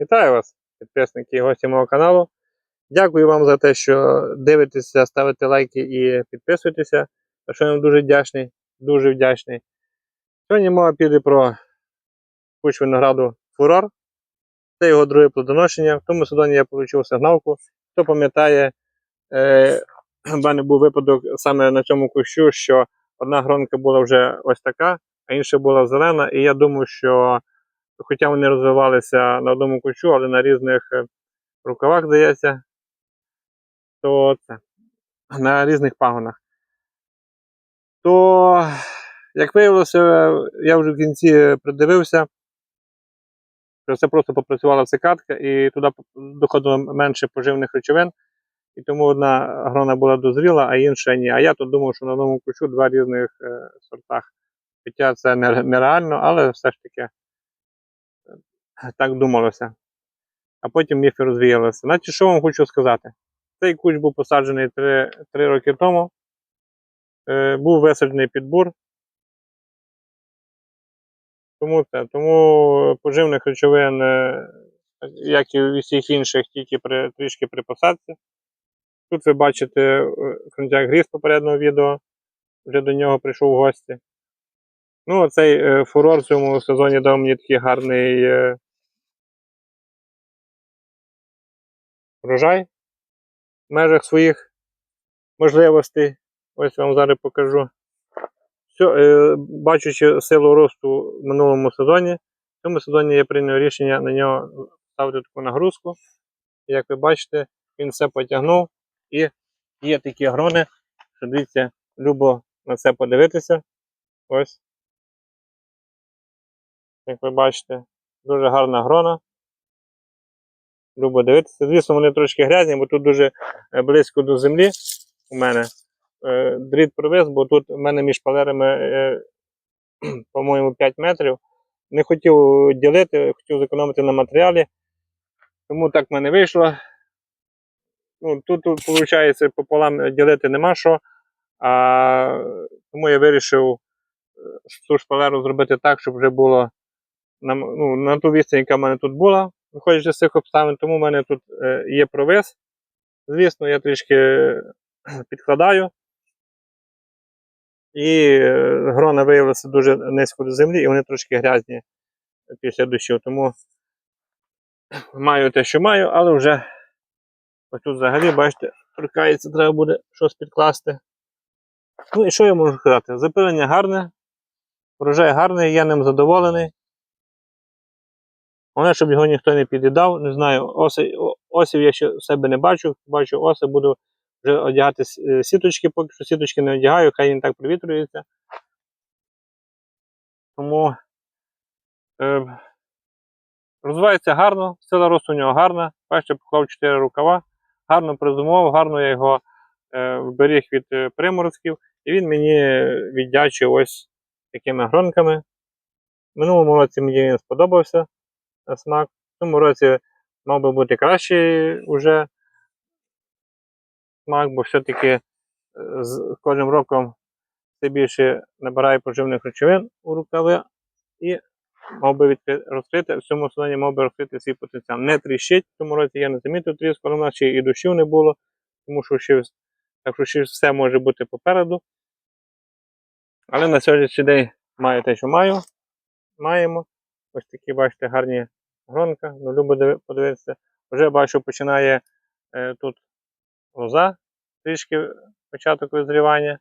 Вітаю вас, підписники і гості мого каналу. Дякую вам за те, що дивитеся, ставите лайки і підписуєтеся. За що я вам дуже вдячний, дуже вдячний. Сьогодні мова піде про куч винограду фурор. Це його друге плодоношення. В тому сезоні я отримав сигналку. Хто пам'ятає, е, в мене був випадок саме на цьому кущу, що одна гронка була вже ось така, а інша була зелена. І я думаю, що хоча вони розвивалися на одному кущу, але на різних е, рукавах, здається, то це на різних пагонах. То, як виявилося, я вже в кінці придивився, що це просто попрацювала цикадка, і туди доходило менше поживних речовин. І тому одна грона була дозріла, а інша ні. А я тут думав, що на одному кущу два різних е, сортах. Хоча це нереально, але все ж таки так думалося. А потім міфи розвіялися. Значить, що вам хочу сказати? Цей кущ був посаджений 3, 3 роки тому. Е, був висаджений під бур. Тому, це, тому поживних речовин, е, як і у всіх інших, тільки при, трішки при посадці. Тут ви бачите е, фронтяк гріз попереднього відео. Вже до нього прийшов в гості. Ну, оцей е, фурор в цьому сезоні дав мені такий гарний врожай в межах своїх можливостей. Ось вам зараз покажу. Все, бачучи силу росту в минулому сезоні, в цьому сезоні я прийняв рішення на нього ставити таку нагрузку. Як ви бачите, він все потягнув. І є такі грони, що дивіться, любо на це подивитися. Ось. Як ви бачите, дуже гарна грона. Любо дивитися. Звісно, вони трошки грязні, бо тут дуже е, близько до землі у мене. Е, Дріт провис, бо тут у мене між шпалерами, е, по-моєму, 5 метрів. Не хотів ділити, хотів зекономити на матеріалі. Тому так в мене вийшло. Ну, тут, виходить, пополам ділити нема що. А, тому я вирішив цю шпалеру зробити так, щоб вже було на, ну, на ту відстань, яка в мене тут була, виходячи з цих обставин, тому в мене тут е, є провис. Звісно, я трішки е, підкладаю. І е, грона виявилася дуже низько до землі, і вони трошки грязні після дощу. Тому маю те, що маю, але вже ось тут взагалі, бачите, торкається, треба буде щось підкласти. Ну і що я можу сказати? Запилення гарне, врожай гарний, я ним задоволений. Головне, щоб його ніхто не під'їдав. Не знаю, оси, осів я ще себе не бачу. Бачу оси, буду вже одягати е, сіточки, поки що сіточки не одягаю, хай він так провітрюється. Тому е, розвивається гарно, сила росту у нього гарна. Бачите, поклав 4 рукава, гарно призумував, гарно я його е, вберіг від е, приморозків, і він мені віддячив ось такими гронками. Минулому році мені він сподобався смак. В цьому році мав би бути кращий уже смак, бо все-таки е, з кожним роком все більше набирає поживних речовин у рукави і мав би розкрити, в цьому сезоні мав би розкрити свій потенціал. Не тріщить, в цьому році я не замітив тріску, але в нас ще і дощів не було, тому що ще, так що ще все може бути попереду. Але на сьогоднішній день маю те, що маю. Маємо. Ось такі, бачите, гарні гронка. Ну, любо подивитися. Вже бачу, починає е, тут лоза, трішки початок визрівання.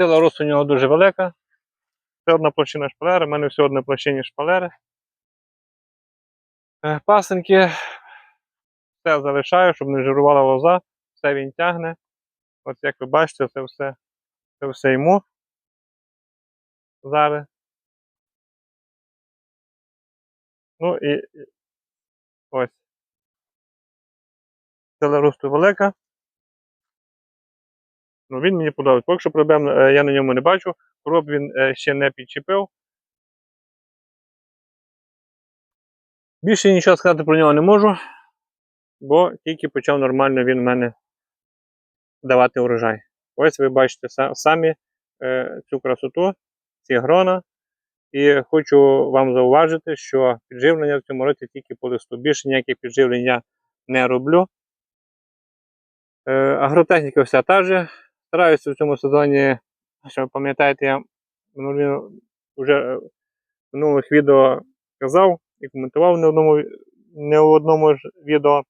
Сила росту у нього дуже велика. Це одна площина шпалери, в мене все одна площині шпалери. Е, Пасенки все залишаю, щоб не жирувала лоза, все він тягне. От як ви бачите, це все, це все йому зараз. Ну і ось. Сила росту велика. Ну, він мені подобається. Поки що проблем е, я на ньому не бачу. Хвороб він е, ще не підчепив. Більше нічого сказати про нього не можу, бо тільки почав нормально він в мене давати урожай. Ось ви бачите самі е, цю красоту, ці грона. І хочу вам зауважити, що підживлення в цьому році тільки по листу. Більше ніяких підживлень я не роблю. Е, агротехніка вся та же. Стараюся в цьому сезоні, що ви пам'ятаєте, я вже е, в минулих відео казав і коментував не в одному, не в одному ж відео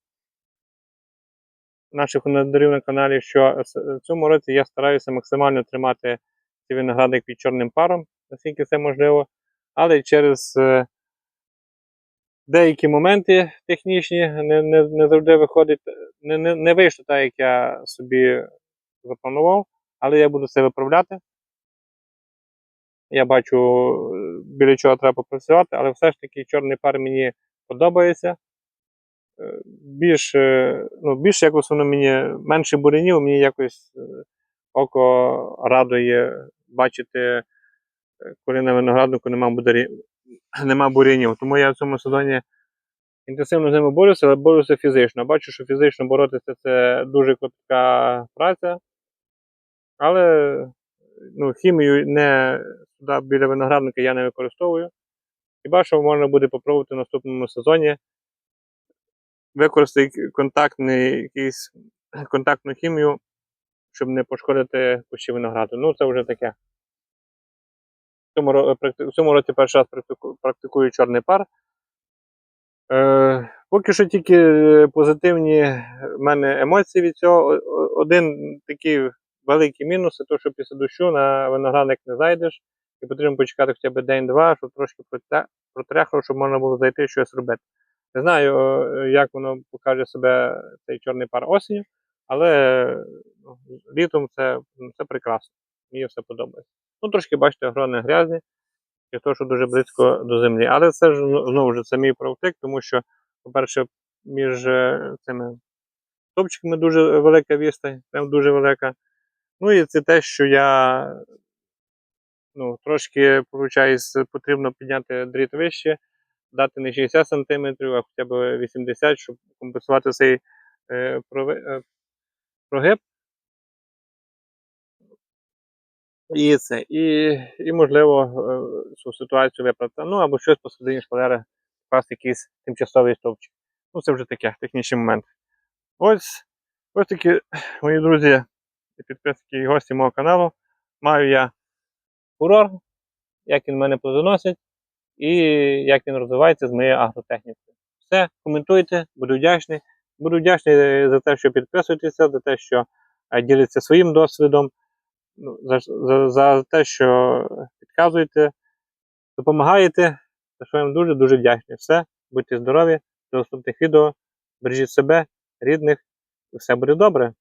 наших виноградарів на каналі, що в цьому році я стараюся максимально тримати ці виноградник під чорним паром, наскільки це можливо, але через е, деякі моменти технічні не, не, не завжди виходить, не, не, не вийшло так, як я собі запланував, але я буду це виправляти. Я бачу, е, біля чого треба попрацювати, але все ж таки чорний пар мені подобається. Е, Більш, ну, більш якось воно мені менше бурянів, мені якось око радує бачити, коли на винограднику нема, бударі... нема бурянів. Тому я в цьому сезоні інтенсивно з ними борюся, але борюся фізично. Бачу, що фізично боротися це дуже клопітка праця. Але ну, хімію не туди біля виноградника я не використовую. Хіба що можна буде попробувати в наступному сезоні використати контактний, якийсь, контактну хімію, щоб не пошкодити кущі винограду. Ну, це вже таке. В цьому, в цьому році перший раз практику- практикую чорний пар. Е, поки що тільки е, позитивні в мене емоції від цього. Один такий великий мінус це те, що після дощу на виноградник не зайдеш, і потрібно почекати хоча б день-два, щоб трошки протряхло, щоб можна було зайти щось робити. Не знаю, як воно покаже себе цей чорний пар осінню, але ну, літом це, ну, це прекрасно. Мені все подобається. Ну, трошки, бачите, грони грязні, і то, що дуже близько до землі. Але це ж ну, знову ж це мій правтик, тому що, по-перше, між е, цими топчиками дуже велика відстань, прям дуже велика. Ну і це те, що я ну, трошки, виходить, потрібно підняти дріт вище, дати не 60 см, а хоча б 80 щоб компенсувати цей е, е, прогиб. І це, і, і можливо, е, цю ситуацію виправити. Ну або щось посередині шпалери, вкласти якийсь тимчасовий стовпчик. Ну, це вже таке, технічний момент. Ось, ось такі, мої друзі, і підписники і гості мого каналу. Маю я фурор, як він мене плодоносить, і як він розвивається з моєю агротехнікою. Все, коментуйте, буду вдячний. Буду вдячний за те, що підписуєтеся, за те, що е, ділитеся своїм досвідом за, за, за те, що підказуєте, допомагаєте, за що вам дуже-дуже вдячний. Все, будьте здорові, до наступних відео, бережіть себе, рідних, і все буде добре.